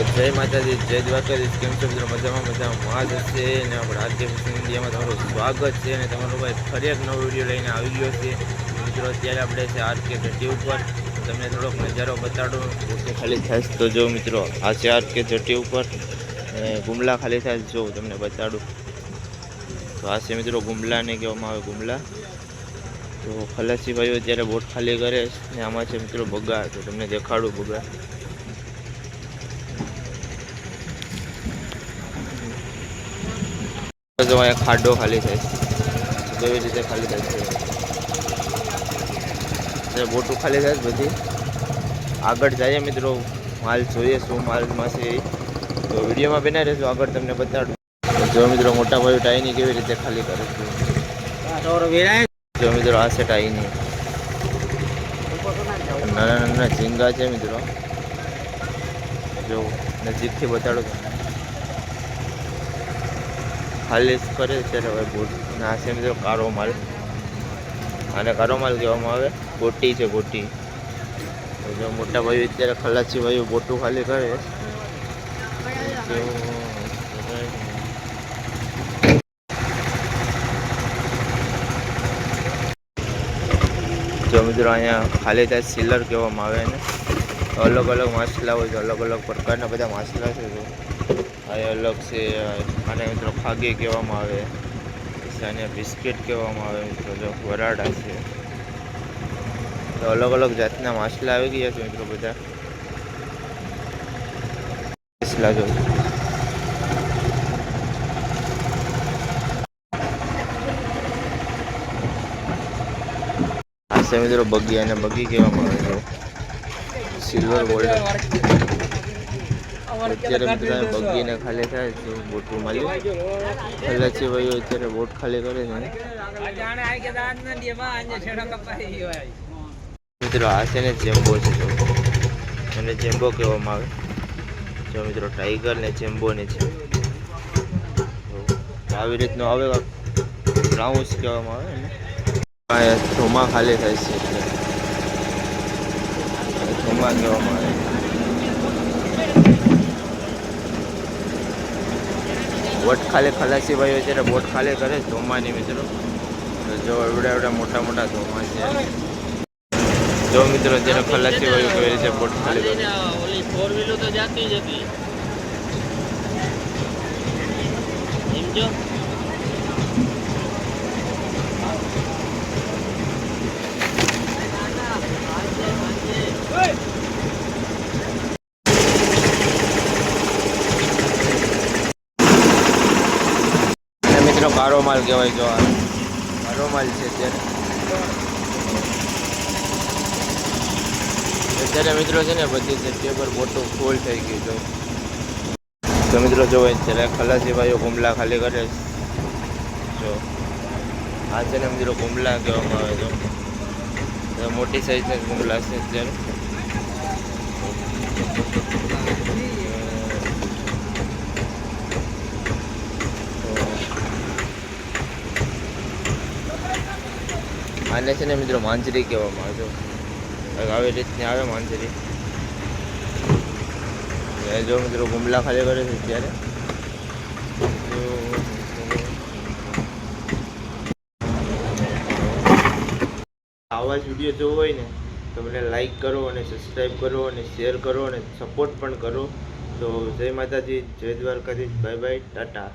જય માતાજી, જય દ્વારકાધીશ, કેમ છો મિત્રો? મજામાં મજામાં. માજ છે અને આપણે આજે ઇન્ડિયામાં તમારું સ્વાગત છે અને તમારો ભાઈ ફરી એક નવો વીડિયો લઈને આવી ગયો છે. મિત્રો, અત્યારે આપણે છે આરકે જટી ઉપર. તમને થોડોક નજારો બતાડું. ઓકે, ખાલી થાય તો જો મિત્રો, આ છે આરકે જટી ઉપર. અને ગુમલા ખાલી થાય જો તમને બતાડું. તો આ છે મિત્રો ગુમલાને કહેવામાં આવે, ગુમલા. તો ખલાસી ભાઈઓ અત્યારે બોટ ખાલી કરે ને આમાં છે મિત્રો બગા તો તમને દેખાડું બગા જો અહીંયા ખાડો ખાલી થાય છે. કેવી રીતે ખાલી થાય છે. બોટું ખાલી થાય છે બધી. આગળ જઈએ મિત્રો. માલ જોઈએ શું માલમાં છે તો વિડીયોમાં બનાવી રહેશું આગળ તમને બતાડું. જો મિત્રો, મોટા ભાઈ ટાઈની કેવી રીતે ખાલી કરે છે. જો મિત્રો, આ છે ટાઈની. નાના નાના ઝીંગા છે મિત્રો. જો નજીકથી બતાડો તમને ખાલી કરે ત્યારે હવે બોટ. ના છે મિત્રો માલ. આને કારો માલ કહેવામાં આવે. ગોટી છે ગોટી જો મોટા ભાઈ અત્યારે ખલાસી ભાઈઓ બોટું ખાલી કરે. જો મિત્રો અહીંયા ખાલી થાય સિલર કહેવામાં આવે ને. અલગ અલગ માછલા હોય છે, અલગ અલગ પ્રકારના બધા માછલા છે. આ અલગ છે, આને મિત્રો ખાગી કહેવામાં આવે આને બિસ્કિટ કહેવામાં આવે, મિત્રો જો વરાડા છે. તો અલગ અલગ જાતના માછલા આવી ગયા છે મિત્રો બધા. માછલા જો. મિત્રો બગી અને બગી કહેવામાં આવે છે. સિલ્વર ગોલ્ડ અત્યારે બધા બગીને ખાલી થાય છે બોટું મળી ખલાસી ભાઈઓ અત્યારે બોટ ખાલી કરે છે. મિત્રો આ છે ને જેમ્બો છે. જો અને જેમ્બો કહેવામાં આવે. જો મિત્રો ટાઈગર ને જેમ્બો ને છે. આવી રીતનો આવે બ્રાઉન્સ કહેવામાં આવે ને. અહીંયા ધોમા ખાલી થાય છે. ધોમા કહેવામાં આવે. બોટ ખાલી ખલાસી ભાઈઓ અત્યારે બોટ ખાલી કરે છે, ધોમાની મિત્રો. જો એવડા એવડા મોટા મોટા ધોમા છે. જો મિત્રો અત્યારે ખલાસી ભાઈઓ કેવી છે, બોટ ખાલી ઓલી ફોર તો જાતી જ હતી. સમજો મિત્રો કારો માલ કહેવાય જો આ. કારો માલ છે અત્યારે. અત્યારે મિત્રો છે ને બધી જગ્યા પર મોટું ફૂલ થઈ ગયું જો તો મિત્રો જો અત્યારે ખલાસી ભાઈઓ ગુમલા ખાલી કરે જો. આ છે ને મિત્રો ગુમલા કહેવામાં આવે જો મોટી સાઈઝના ગુમલા છે અત્યારે. આને છે ને મિત્રો માંજરી કહેવામાં આવે છે. આવી રીતની આવે માંજરી. જો મિત્રો ગુમલા ખાલી કરે છે ત્યારે આવા જ વીડિયો જોવો હોય ને, તો મને લાઈક કરો અને સબસ્ક્રાઈબ કરો અને શેર કરો અને સપોર્ટ પણ કરો. તો જય માતાજી, જય દ્વારકાધીશ બાય બાય ટાટા.